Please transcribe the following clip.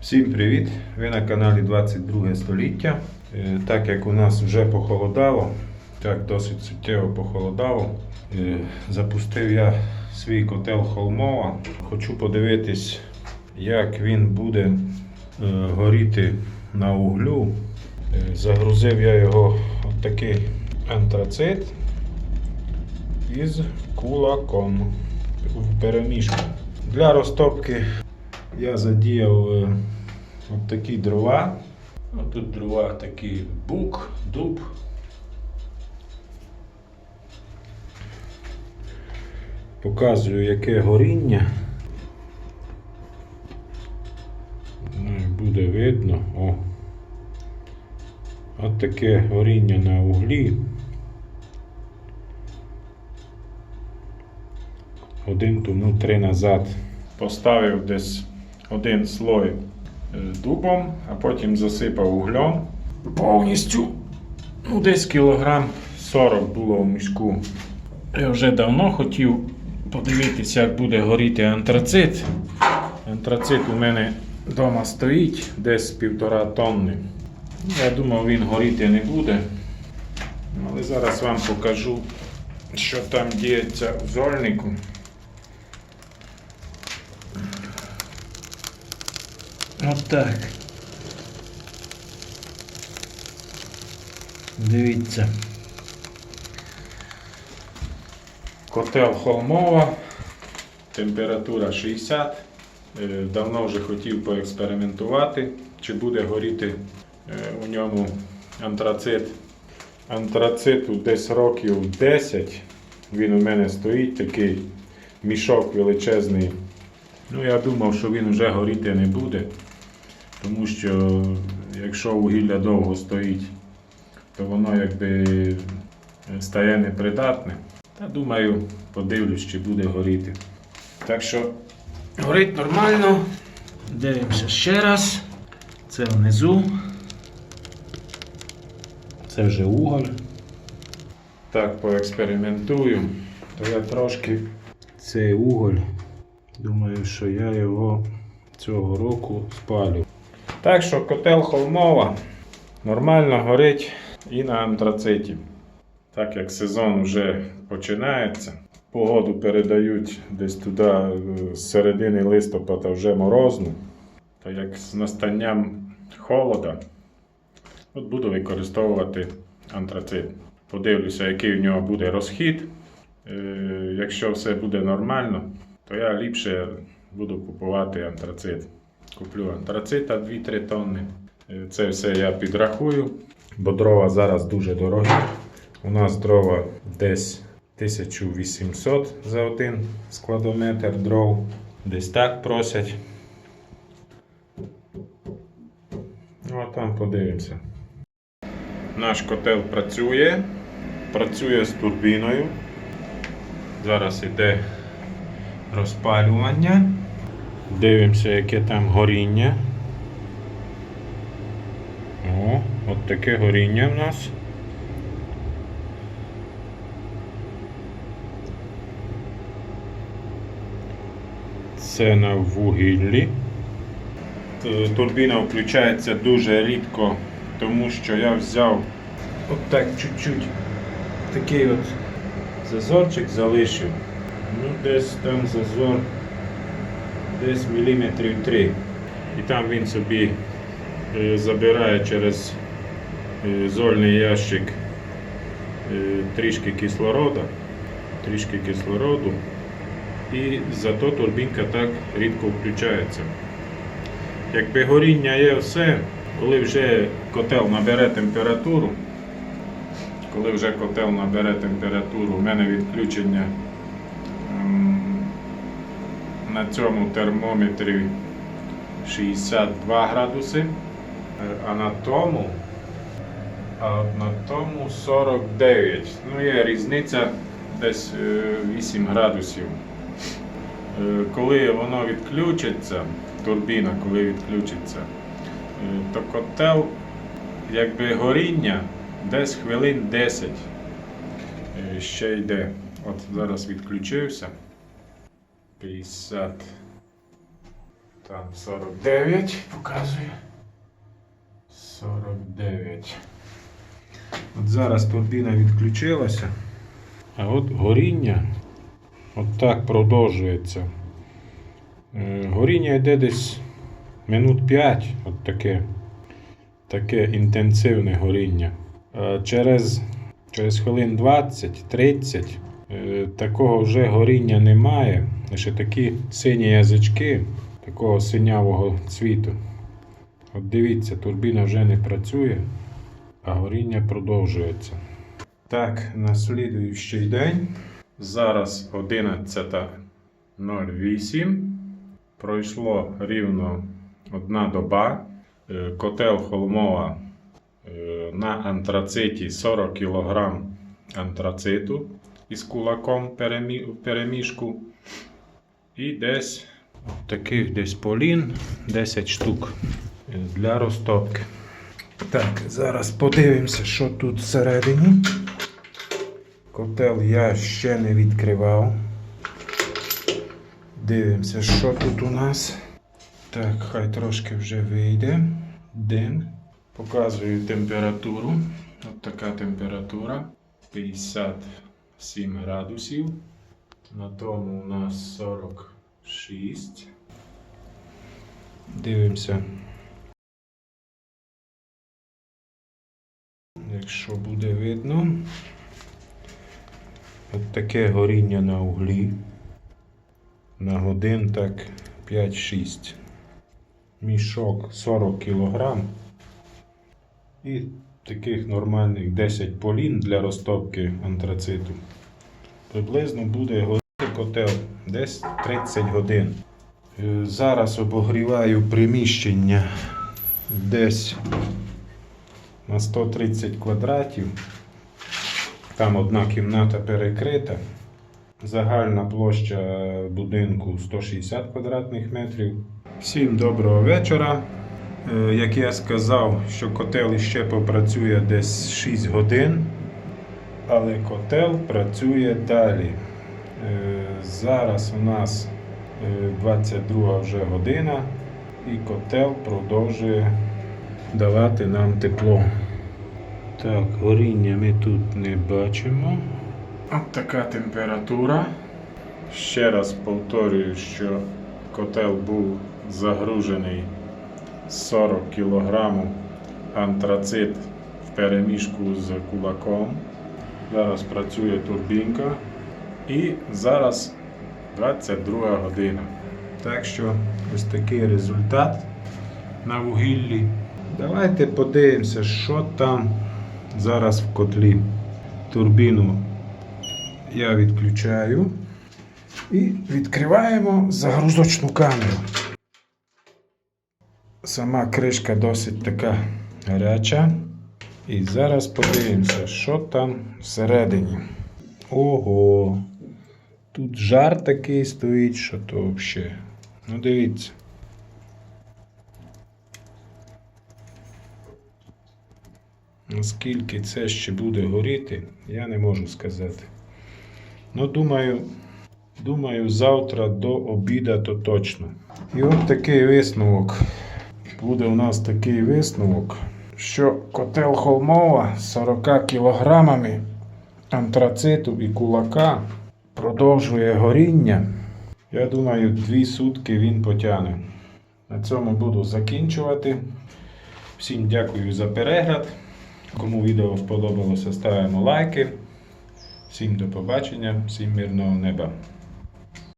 Всім привіт! Ви на каналі 22 століття. Е, Так як у нас вже похолодало, так досить суттєво похолодало, е, запустив я свій котел Холмова. Хочу подивитись, як він буде е, горіти на углю. Загрузив я його в такий антрацит із кулаком в перемішку. Для розтопки я задіяв е, от такі дрова. Ну, тут дрова такі бук, дуб. Показую, яке горіння. Ну, буде видно. О. От таке горіння на углі. Один тому три назад поставив десь один слой е, дубом, а потім засипав углем. Повністю ну, десь кілограм 40 було в мішку. Я вже давно хотів подивитися, як буде горіти антрацит. Антрацит у мене вдома стоїть десь півтора тонни. Я думав, він горіти не буде. Але зараз вам покажу, що там діється в зольнику. От так. Дивіться. Котел Холмова. Температура 60. Е, Давно вже хотів поекспериментувати, чи буде горіти е, у ньому антрацит. Антрациту десь років 10. Він у мене стоїть такий мішок величезний. Ну, я думав, що він вже горіти не буде. Тому що якщо вугілля довго стоїть, то воно якби стає непридатне. Та думаю, подивлюсь, чи буде горіти. Так що горить нормально. Дивимося ще раз. Це внизу. Це вже уголь. Так, поекспериментую. То я трошки цей уголь. Думаю, що я його цього року спалю. Так що котел Холмова нормально горить і на антрациті. Так як сезон вже починається, погоду передають десь туди е, з середини листопада вже морозну. То як з настанням холода, от буду використовувати антрацит. Подивлюся, який в нього буде розхід. Е, Якщо все буде нормально, то я ліпше буду купувати антрацит. Куплю антрацита 2-3 тонни. Е, Це все я підрахую, бо дрова зараз дуже дорогі. У нас дрова десь 1800 за один складометр дров. Десь так просять. Ну, а там подивимося. Наш котел працює. Працює з турбіною. Зараз іде розпалювання. Дивимося, яке там горіння. О, от таке горіння в нас. Це на вугіллі. Е, Турбіна включається дуже рідко, тому що я взяв от так чуть-чуть такий от зазорчик залишив. Ну, десь там зазор десь міліметрів 3. І там він собі е, забирає через е, зольний ящик е, трішки кислорода, трішки кислороду. І зато турбінка так рідко включається. Якби горіння є все, коли вже котел набере температуру, коли вже котел набере температуру, у мене відключення на цьому термометрі 62 градуси, е, а на тому, а на тому 49. Ну, є різниця десь е, 8 градусів. Е, Коли воно відключиться, турбіна, коли відключиться, е, то котел, якби горіння, десь хвилин 10 е, ще йде. От зараз відключився. 50. Там 49 показує. 49. От зараз турбіна відключилася. А от горіння от так продовжується. Е, Горіння йде десь минут 5, от таке, таке інтенсивне горіння. Е, Через, через хвилин 20-30 е, такого вже горіння немає. Лише такі сині язички такого синявого цвіту. От дивіться, турбіна вже не працює, а горіння продовжується. Так, на слідуючий день. Зараз 11.08. Пройшло рівно одна доба. Е, Котел Холмова е, на антрациті 40 кг антрациту із кулаком в перемішку. І десь таких десь полін 10 штук для розтопки. Так, зараз подивимося, що тут всередині. Котел я ще не відкривав. Дивимося, що тут у нас. Так, хай трошки вже вийде. Дим. Показую температуру. От така температура. 57 градусів. На тому у нас 46. Дивимося. Якщо буде видно. От таке горіння на углі. На годин так 5-6. Мішок 40 кг. І таких нормальних 10 полін для розтопки антрациту. Приблизно буде горіти котел десь 30 годин. Е, Зараз обогріваю приміщення десь на 130 квадратів. Там одна кімната перекрита. Загальна площа будинку 160 квадратних метрів. Всім доброго вечора. Е, Як я сказав, що котел ще попрацює десь 6 годин, але котел працює далі. Е, Зараз у нас е, 22 вже година, і котел продовжує давати нам тепло. Так, горіння ми тут не бачимо. От така температура. Ще раз повторюю, що котел був загружений 40 кг антрацит в перемішку з кулаком. Зараз працює турбінка. І зараз 22 година. Так що ось такий результат на вугіллі. Давайте подивимося, що там зараз в котлі. Турбіну я відключаю і відкриваємо загрузочну камеру. Сама кришка досить така гаряча. І зараз подивимося, що там всередині. Ого! Тут жар такий стоїть, що то взагалі. Ну дивіться. Наскільки це ще буде горіти, я не можу сказати. Ну, думаю, думаю, завтра до обіда то точно. І от такий висновок. Буде у нас такий висновок, що котел Холмова з 40 кілограмами антрациту і кулака продовжує горіння. Я думаю, дві сутки він потягне. На цьому буду закінчувати. Всім дякую за перегляд. Кому відео сподобалося, ставимо лайки. Всім до побачення, всім мирного неба.